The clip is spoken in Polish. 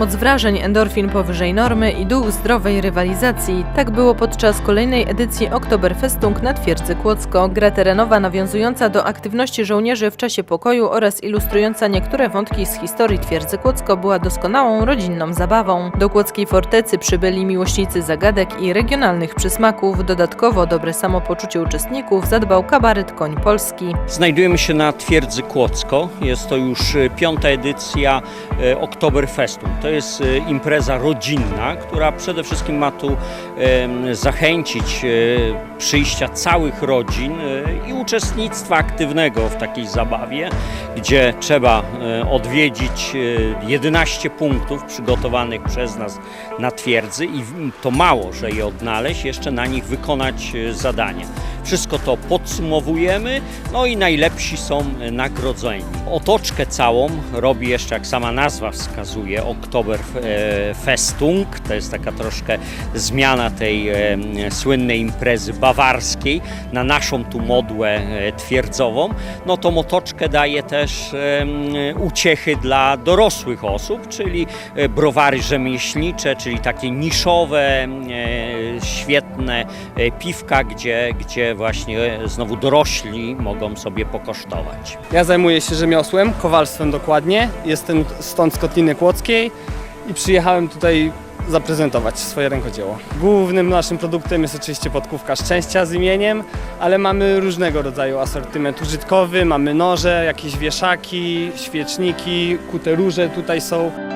Moc wrażeń, endorfin powyżej normy i duch zdrowej rywalizacji. Tak było podczas kolejnej edycji Oktoberfestung na Twierdzy Kłodzko. Gra terenowa nawiązująca do aktywności żołnierzy w czasie pokoju oraz ilustrująca niektóre wątki z historii Twierdzy Kłodzko była doskonałą rodzinną zabawą. Do Kłodzkiej Fortecy przybyli miłośnicy zagadek i regionalnych przysmaków. Dodatkowo dobre samopoczucie uczestników zadbał kabaret Koń Polski. Znajdujemy się na Twierdzy Kłodzko. Jest to już e, piąta edycja e, Oktoberfestu. To jest e, impreza rodzinna, która przede wszystkim ma tu zachęcić e, przyjścia całych rodzin e, i uczestnictwa aktywnego w takiej zabawie, gdzie trzeba odwiedzić e, 11 punktów przygotowanych przez nas na twierdzy i to mało, że je odnaleźć, jeszcze na nich wykonać zadanie. Wszystko to podsumowujemy, no i najlepsi są nagrodzeni. Otoczkę całą robi jeszcze, jak sama nazwa wskazuje, Oktoberfestung. To jest taka troszkę zmiana tej e, słynnej imprezy bawarskiej na naszą tu modłę e, twierdzową. No tą otoczkę daje też uciechy dla dorosłych osób, czyli e, browary rzemieślnicze, czyli takie niszowe, świetne piwka, gdzie, gdzie właśnie znowu dorośli mogą sobie pokosztować. Ja zajmuję się rzemiosłem, kowalstwem dokładnie. Jestem stąd z Kotliny Kłodzkiej i przyjechałem tutaj zaprezentować swoje rękodzieło. Głównym naszym produktem jest oczywiście podkówka szczęścia z imieniem, ale mamy różnego rodzaju asortyment użytkowy, mamy noże, jakieś wieszaki, świeczniki, kute róże tutaj są.